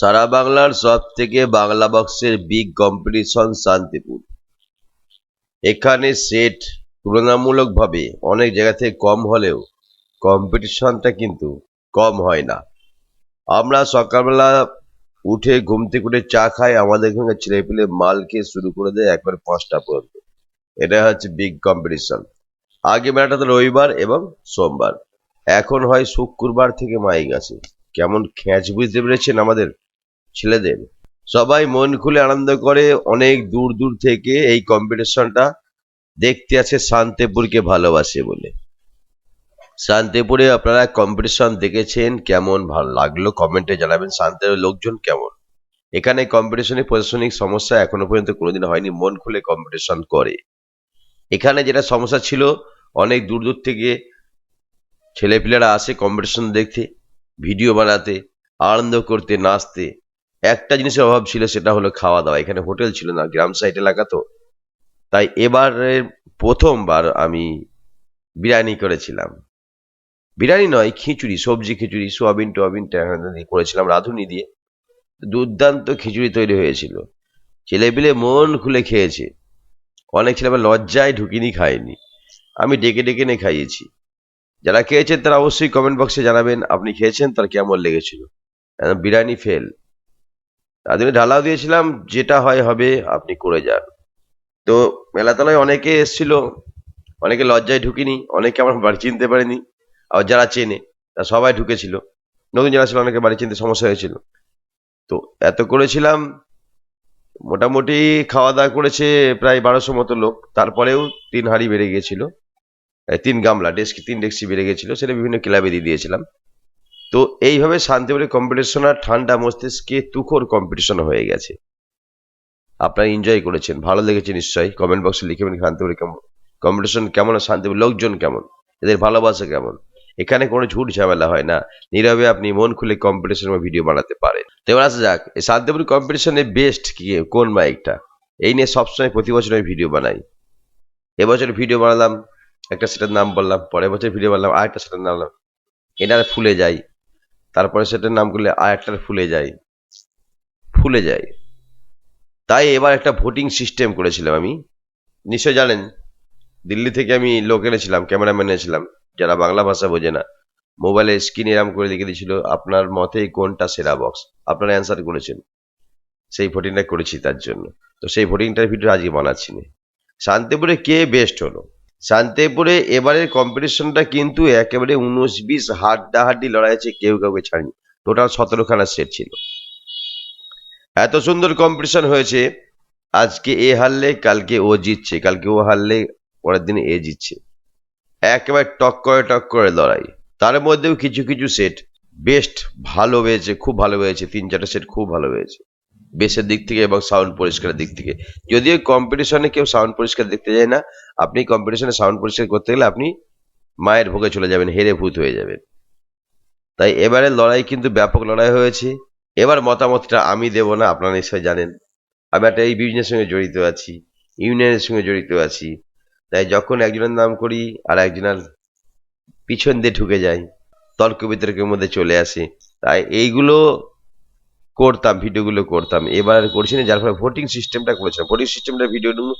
সারা বাংলার সব থেকে বাংলা বক্সের বিগ কম্পিটিশন শান্তিপুর। এখানে সেট তুলনামূলকভাবে অনেক জায়গা থেকে কম হলেও কম্পিটিশনটা কিন্তু কম হয় না। আমরা সকালবেলা উঠে ঘুম থেকে চা খাই, আমাদের এখানে ছেলেপিলে মাল খেয়ে শুরু করে দেয় একবার পাঁচটা পর্যন্ত। এটা হচ্ছে বিগ কম্পিটিশন আগে মেলাটা তো রবিবার এবং সোমবার। এখন হয় শুক্রবার থেকে মাইক আছে। কেমন খ্যাঁচ বুঝতে পেরেছেন আমাদের? ছেলেদের। সবাই মন খুলে আনন্দ করে অনেক দূর দূর থেকে এই কম্পিটিশনটা দেখতে আছে শান্তিপুরকে ভালোবাসে বলে। শান্তিপুরে আপনারা কম্পিটিশন দেখেছেন কেমন ভালো লাগল? কমেন্টে জানাবেন শান্তিপুরের লোকজন কেমন? এখানে কম্পিটিশনে প্রশাসনিক সমস্যা এখনও পর্যন্ত কোনোদিন হয়নি, মন খুলে কম্পিটিশন করে। এখানে যেটা সমস্যা ছিল, অনেক দূর দূর থেকে ছেলেপিলেরা আসে কম্পিটিশন দেখতে ভিডিও বানাতে, আনন্দ করতে, নাচতে। একটা জিনিসের অভাব ছিল সেটা হলো খাওয়া দাওয়া। এখানে হোটেল ছিল না, গ্রাম সাইড এলাকা তো তাই এবারের প্রথমবার আমি বিরিয়ানি করেছিলাম। বিরিয়ানি নয়, খিচুড়ি, সবজি খিচুড়ি, সোয়াবিন টোয়াবিন ট্যাংরা করেছিলাম রাঁধুনি দিয়ে। দুর্দান্ত খিচুড়ি তৈরি হয়েছিল। ছেলেপিলে মন খুলে খেয়েছে। অনেক ছেলে আবার লজ্জায় ঢুকিনি, খায়নি। আমি ডেকে ডেকে এনে খাইয়েছি। যারা খেয়েছেন তারা অবশ্যই কমেন্ট বক্সে জানাবেন, আপনি খেয়েছেন তার কেমন লেগেছিল। বিরিয়ানি ফেল তাদের ঢালাও দিয়েছিলাম, যেটা হয় হবে, আপনি করে যান। তো মেলাতলায় অনেকে এসছিল, অনেকে লজ্জায় ঢুকিনি, অনেকে আমার বাড়ি চিনতে পারেনি, আর যারা চেনে তা সবাই ঢুকেছিল। নতুন যারা ছিল, অনেকে বাড়ি চিনতে সমস্যা হয়েছিল। তো এত করেছিলাম, মোটামুটি খাওয়া দাওয়া করেছে প্রায় বারোশো মতো লোক, তারপরেও তিন হাঁড়ি বেড়ে গিয়েছিল তিন গামলা, ডেস্কি, তিন ডেস্কি বেড়ে গেছিল সেটা বিভিন্ন ক্লাবে দিয়ে দিয়েছিলাম। তো এইভাবে শান্তিপুরের কম্পিটিশন আর ঠান্ডা মস্তিষ্কে তুখোর কম্পিটিশন হয়ে গেছে। আপনারা এনজয় করেছেন, ভালো লেগেছে নিশ্চয়ই। কমেন্ট বক্সে লিখেবেন শান্তিপুরে কেমন কম্পিটিশন কেমন আর শান্তিপুর লোকজন কেমন, এদের ভালোবাসা কেমন। এখানে কোনো ঝুট ঝামেলা হয় না, নীরবে আপনি মন খুলে কম্পিটিশনের ভিডিও বানাতে পারেন। তো এবার আসা যাক, এই শান্তিপুর কম্পিটিশনে বেস্ট কি, কোন মাইকটা? এই নিয়ে সবসময় প্রতি বছর আমি ভিডিও বানাই। এবছর ভিডিও বানালাম, একটা সেটার নাম বললাম, পরের বছর ভিডিও বানালাম আর একটা সেটার নাম বললাম এটার ফুলে যাই তারপরে সেটার নাম করলে আর ফুলে যায়। ফুলে যায়। তাই এবার একটা ভোটিং সিস্টেম করেছিলাম আমি। নিশ্চয় জানেন, দিল্লি থেকে আমি লোক এনেছিলাম ক্যামেরাম্যান এনেছিলাম, যারা বাংলা ভাষা বোঝে না। মোবাইলে স্ক্রিন এরাম করে লিখে দিয়েছিল, আপনার মতে কোনটা সেরা বক্স আপনারা অ্যান্সার করেছেন। সেই ভোটিংটা করেছি তার জন্য। তো সেই ভোটিংটার ভিডিও আজকে বানাচ্ছি। না শান্তিপুরে কে বেস্ট হলো? শান্তিপুরে এবারের কম্পিটিশনটা কিন্তু একেবারে উনিশ বিশ হাড্ডাহাড্ডি লড়াই আছে কেউ কাউকে ছাড়েনি। টোটাল সতেরোখানা সেট ছিল। এত সুন্দর কম্পিটিশন হয়েছে। আজকে এ হারলে, কালকে ও জিতছে। কালকে ও হারলে, পরের দিন এ জিতছে। একেবারে টক করে টক করে লড়াই। তার মধ্যেও কিছু কিছু সেট বেস্ট ভালো হয়েছে, খুব ভালো হয়েছে। তিন, চারটে সেট খুব ভালো হয়েছে। বেসের দিক থেকে এবং সাউন্ড পরিষ্কারের দিক থেকে। যদিও কম্পিটিশনে কেউ সাউন্ড পরিষ্কার দেখতে যায় না, আপনি কম্পিটিশনে সাউন্ড পরিষ্কার করতে গেলে আপনি মায়ের ভোগে চলে যাবেন, হেরে ভূত হয়ে যাবেন। তাই এবারে লড়াই কিন্তু ব্যাপক লড়াই হয়েছে। এবার মতামতটা আমি দেব না, আপনারা নিশ্চয়ই জানেন। আমি একটা এই বিজনেসের সঙ্গে জড়িত আছি ইউনিয়নের সঙ্গে জড়িত আছি। তাই যখন একজনের নাম করি আর একজনের পিছন দিয়ে ঢুকে যাই, তর্ক বিতর্কের মধ্যে চলে আসে। তাই এইগুলো করতাম, ভিডিওগুলো করতাম। এবার করছি না, যার ফলে ভোটিং সিস্টেমটা করেছিলাম। ভোটিং সিস্টেমটা ভিডিওগুলো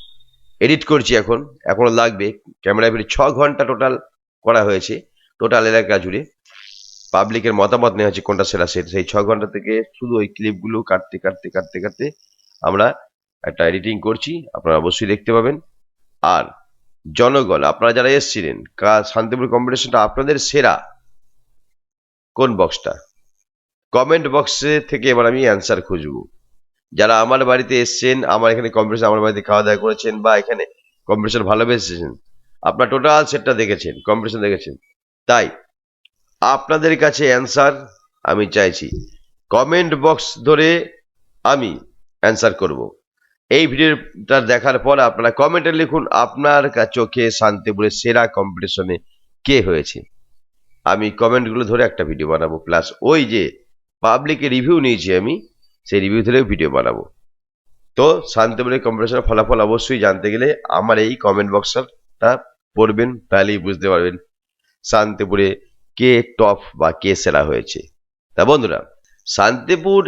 এডিট করছি এখন এখনও লাগবে। ক্যামেরায় ভিডিও ছ ঘণ্টা টোটাল করা হয়েছে টোটাল এলাকা জুড়ে। পাবলিকের মতামত নেওয়া হচ্ছে কোনটা সেরা সেট সেই ছ ঘণ্টা থেকে শুধু ওই ক্লিপগুলো কাটতে কাটতে কাটতে কাটতে আমরা একটা এডিটিং করছি, আপনারা অবশ্যই দেখতে পাবেন। আর জনগণ, আপনারা যারা এসছিলেন শান্তিপুর কম্পিটিশনটা আপনাদের সেরা। কোন বক্সটা কমেন্ট বক্সে থেকে এবার আমি অ্যান্সার খুঁজবো। যারা আমার বাড়িতে এসছেন, আমার এখানে কম্পিটিশন আমার বাড়িতে খাওয়া দাওয়া করেছেন বা এখানে কম্পিটিশন ভালোবেসেছেন, আপনার টোটাল সেটটা দেখেছেন কম্পিটিশন দেখেছেন। তাই, আপনাদের কাছে অ্যান্সার আমি চাইছি। কমেন্ট বক্স ধরে আমি অ্যান্সার করব। এই ভিডিওটা দেখার পর আপনারা কমেন্টে লিখুন, আপনার চোখে শান্তিপুরের সেরা কম্পিটিশনে কে হয়েছে। আমি কমেন্টগুলো ধরে একটা ভিডিও বানাবো প্লাস ওই যে পাবলিকের রিভিউ নিয়েছি আমি, সেই রিভিউ ধরেও ভিডিও বানাবো। তো শান্তিপুরের কম্পিটিশনের ফলাফল অবশ্যই জানতে গেলে আমার এই কমেন্ট বক্সটা পড়বেন, তাহলেই বুঝতে পারবেন শান্তিপুরে কে টপ বা কে সেরা হয়েছে। তা বন্ধুরা, শান্তিপুর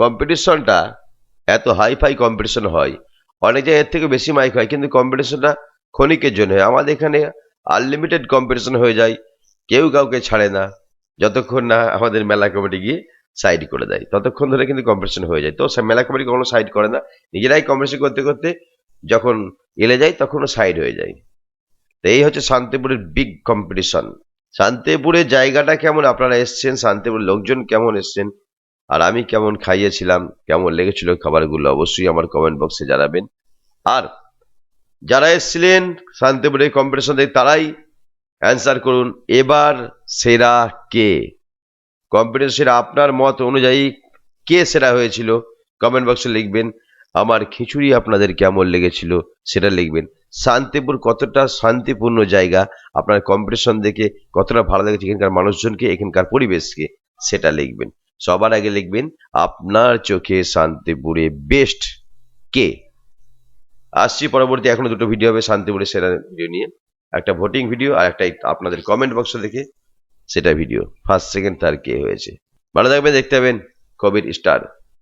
কম্পিটিশনটা এত হাই ফাই কম্পিটিশন হয়, অনেক জায়গায় এর থেকে বেশি মাইক হয়, কিন্তু কম্পিটিশনটা ক্ষণিকের জন্য হয়। আমাদের এখানে আনলিমিটেড কম্পিটিশন হয়ে যায়, কেউ কাউকে ছাড়ে না। যতক্ষণ না আমাদের মেলা কমিটি গিয়ে সাইড করে দেয়, ততক্ষণ ধরে কিন্তু কম্পিটিশন হয়ে যায়। তো মেলা কমিটি কখনো সাইড করে না। নিজেরাই কম্পিটিশন করতে করতে যখন এলে যায়, তখনও সাইড হয়ে যায়। তো এই হচ্ছে শান্তিপুরের বিগ কম্পিটিশন শান্তিপুরের জায়গাটা কেমন? আপনারা এসছেন, শান্তিপুরের লোকজন কেমন এসছেন? আর আমি কেমন খাইয়েছিলাম, কেমন লেগেছিল খাবারগুলো অবশ্যই আমার কমেন্ট বক্সে জানাবেন। আর যারা এসছিলেন শান্তিপুরের কম্পিটিশন তারাই অ্যান্সার করুন। এবার সেরা কে? কম্পিটিশন সেরা আপনার মত অনুযায়ী কে সেরা হয়েছিল? কমেন্ট বক্সে লিখবেন, আমার খিচুড়ি আপনাদের কেমন লেগেছিল সেটা লিখবেন। শান্তিপুর কতটা শান্তিপূর্ণ জায়গা? আপনার কম্পিটিশন দেখে কতটা ভালো লেগেছে এখানকার মানুষজনকে, এখানকার পরিবেশকে, সেটা লিখবেন। সবার আগে লিখবেন, আপনার চোখে শান্তিপুরে বেস্ট কে? আসছি পরবর্তী এখনও দুটো ভিডিও হবে শান্তিপুরে সেরা ভিডিও নিয়ে। একটা ভোটিং ভিডিও আর একটা আপনাদের কমেন্ট বক্সে দেখে সেটা ভিডিও ফার্স্ট সেকেন্ড থার্ড কে হয়েছে। ভালো থাকবে দেখতে পাবেন কবির স্টার